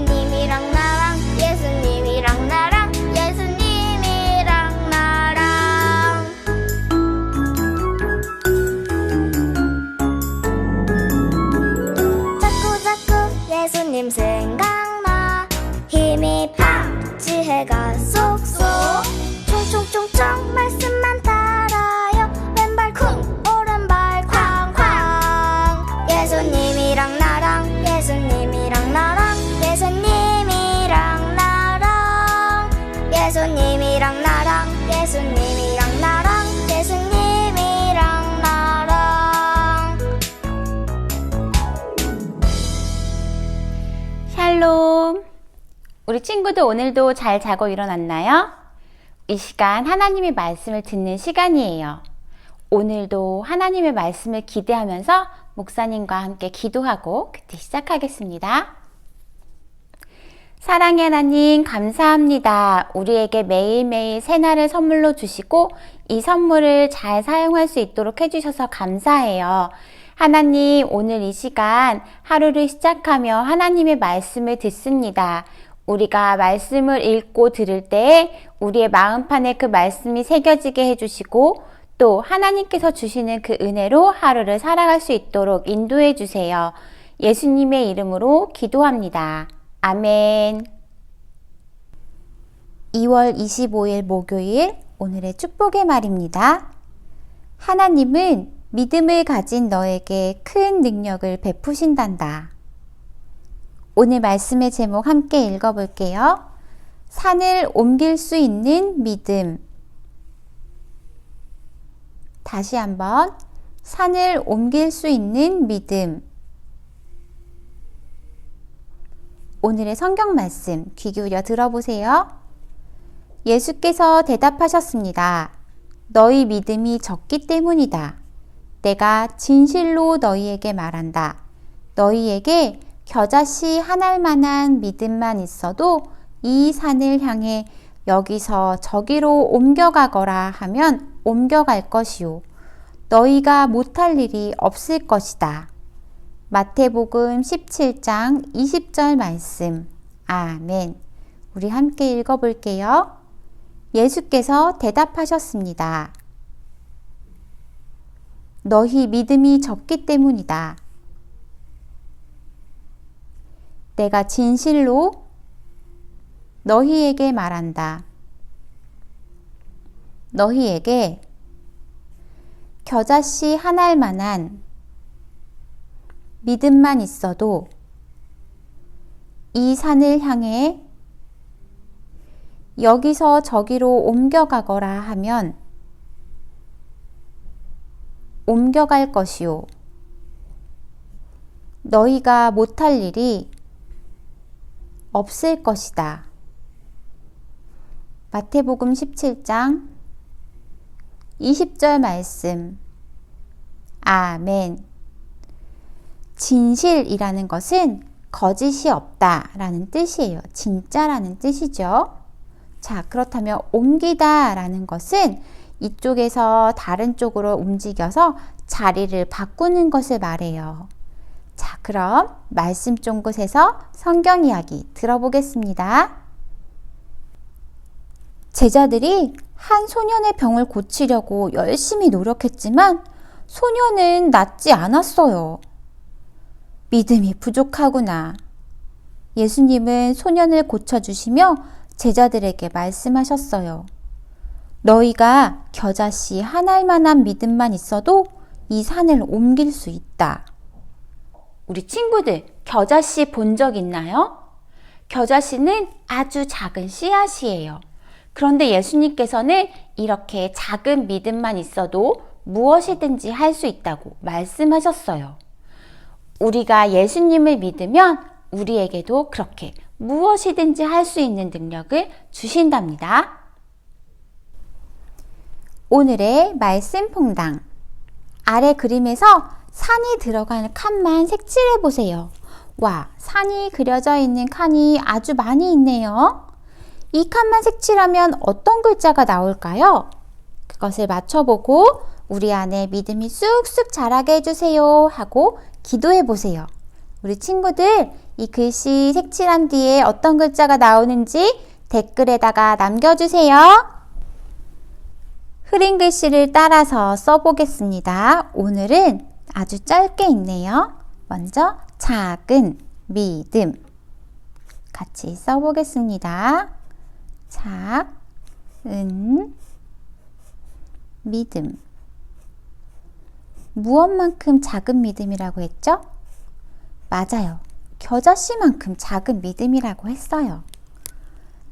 예수님이랑 나랑 예수님이랑 나랑 예수님이랑 나랑. 자꾸 자꾸 예수님 생각나. 힘이 팍 지혜가 쏙쏙. 총총총총 말씀만 우리 친구들 오늘도 잘 자고 일어났나요? 이 시간 하나님의 말씀을 듣는 시간이에요. 오늘도 하나님의 말씀을 기대하면서 목사님과 함께 기도하고 그때 시작하겠습니다. 사랑의 하나님, 감사합니다. 우리에게 매일매일 새날을 선물로 주시고 이 선물을 잘 사용할 수 있도록 해주셔서 감사해요. 하나님, 오늘 이 시간 하루를 시작하며 하나님의 말씀을 듣습니다. 우리가 말씀을 읽고 들을 때에 우리의 마음판에 그 말씀이 새겨지게 해주시고 또 하나님께서 주시는 그 은혜로 하루를 살아갈 수 있도록 인도해 주세요. 예수님의 이름으로 기도합니다. 아멘. 2월 25일 목요일 오늘의 축복의 말입니다. 하나님은 믿음을 가진 너에게 큰 능력을 베푸신단다. 오늘 말씀의 제목 함께 읽어볼게요. 산을 옮길 수 있는 믿음. 다시 한번 산을 옮길 수 있는 믿음. 오늘의 성경 말씀 귀 기울여 들어보세요. 예수께서 대답하셨습니다. 너희 믿음이 적기 때문이다. 내가 진실로 너희에게 말한다. 너희에게 겨자씨 한 알만한 믿음만 있어도 이 산을 향해 여기서 저기로 옮겨가거라 하면 옮겨갈 것이요. 너희가 못할 일이 없을 것이다. 마태복음 17장 20절 말씀. 아멘. 우리 함께 읽어볼게요. 예수께서 대답하셨습니다. 너희 믿음이 적기 때문이다. 내가 진실로 너희에게 말한다. 너희에게 겨자씨 한 알만한 믿음만 있어도 이 산을 향해 여기서 저기로 옮겨가거라 하면 옮겨갈 것이요. 너희가 못할 일이 없을 것이다. 마태복음 17장 20절 말씀. 아멘. 진실이라는 것은 거짓이 없다 라는 뜻이에요. 진짜라는 뜻이죠. 자, 그렇다면 옮기다 라는 것은 이쪽에서 다른 쪽으로 움직여서 자리를 바꾸는 것을 말해요. 자, 그럼 말씀 쫑긋에서 성경 이야기 들어보겠습니다. 제자들이 한 소년의 병을 고치려고 열심히 노력했지만 소년은 낫지 않았어요. 믿음이 부족하구나. 예수님은 소년을 고쳐주시며 제자들에게 말씀하셨어요. 너희가 겨자씨 한 알만한 믿음만 있어도 이 산을 옮길 수 있다. 우리 친구들, 겨자씨 본 적 있나요? 겨자씨는 아주 작은 씨앗이에요. 그런데 예수님께서는 이렇게 작은 믿음만 있어도 무엇이든지 할 수 있다고 말씀하셨어요. 우리가 예수님을 믿으면 우리에게도 그렇게 무엇이든지 할 수 있는 능력을 주신답니다. 오늘의 말씀 퐁당. 아래 그림에서 산이 들어가는 칸만 색칠해 보세요. 와, 산이 그려져 있는 칸이 아주 많이 있네요. 이 칸만 색칠하면 어떤 글자가 나올까요? 그것을 맞춰보고 우리 안에 믿음이 쑥쑥 자라게 해주세요 하고 기도해 보세요. 우리 친구들 이 글씨 색칠한 뒤에 어떤 글자가 나오는지 댓글에다가 남겨주세요. 흐린 글씨를 따라서 써보겠습니다. 오늘은 아주 짧게 있네요. 먼저 작은 믿음 같이 써보겠습니다. 작은 믿음 무엇만큼 작은 믿음이라고 했죠? 맞아요. 겨자씨만큼 작은 믿음이라고 했어요.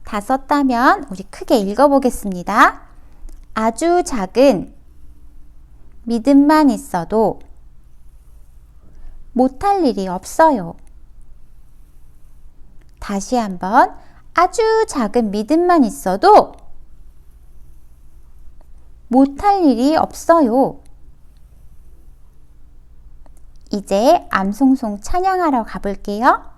다 썼다면 우리 크게 읽어보겠습니다. 아주 작은 믿음만 있어도 못할 일이 없어요. 다시 한번 아주 작은 믿음만 있어도 못할 일이 없어요. 이제 암송송 찬양하러 가볼게요.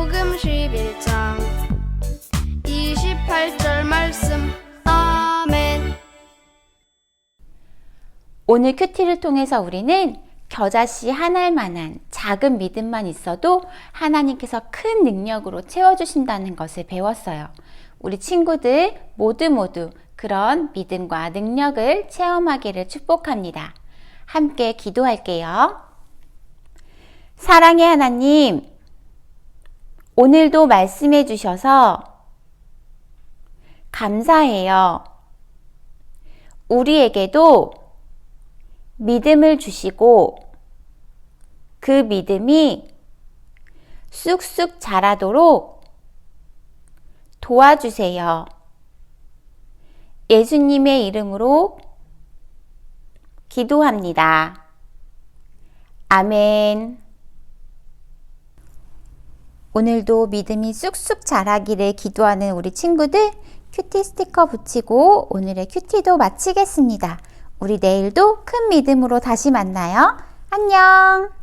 마태복음 11장 28절 말씀 아멘 오늘 큐티를 통해서 우리는 겨자씨 하나만한 작은 믿음만 있어도 하나님께서 큰 능력으로 채워주신다는 것을 배웠어요. 우리 친구들 모두 모두 그런 믿음과 능력을 체험하기를 축복합니다. 함께 기도할게요. 사랑의 하나님, 오늘도 말씀해 주셔서 감사해요. 우리에게도 믿음을 주시고 그 믿음이 쑥쑥 자라도록 도와주세요. 예수님의 이름으로 기도합니다. 아멘. 오늘도 믿음이 쑥쑥 자라기를 기도하는 우리 친구들 큐티 스티커 붙이고 오늘의 큐티도 마치겠습니다. 우리 내일도 큰 믿음으로 다시 만나요. 안녕!